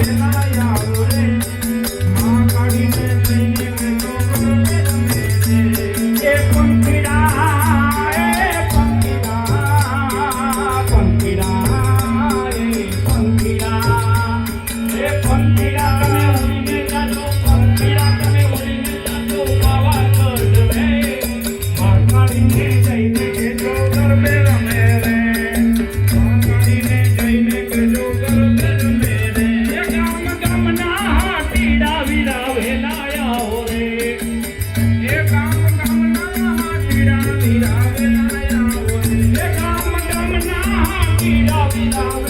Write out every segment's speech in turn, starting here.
Ave María, adoré. વિના વિના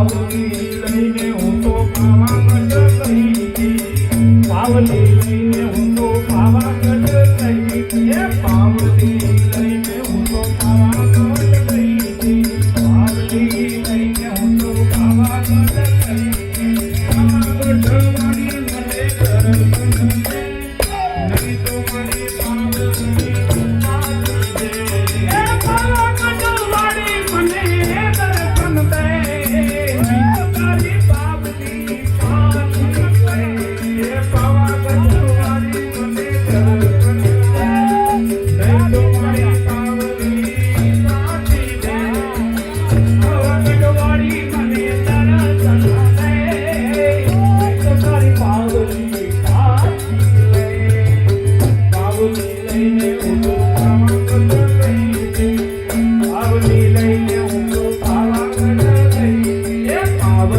પાવલી લઈને હું તો ગઈ હતી પાવલી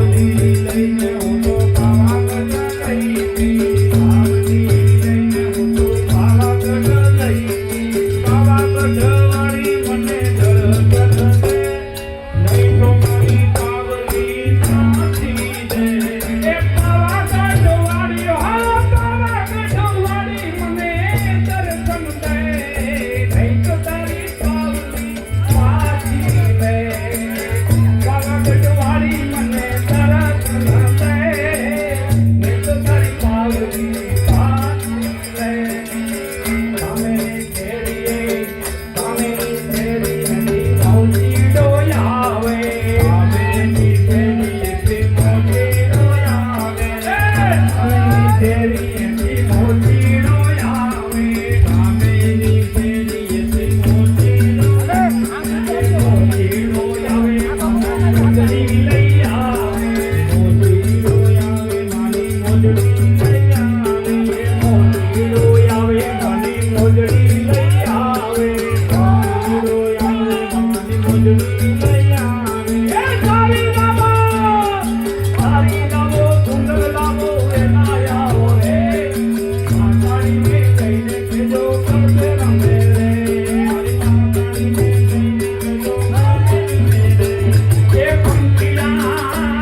Thank you. Thank you.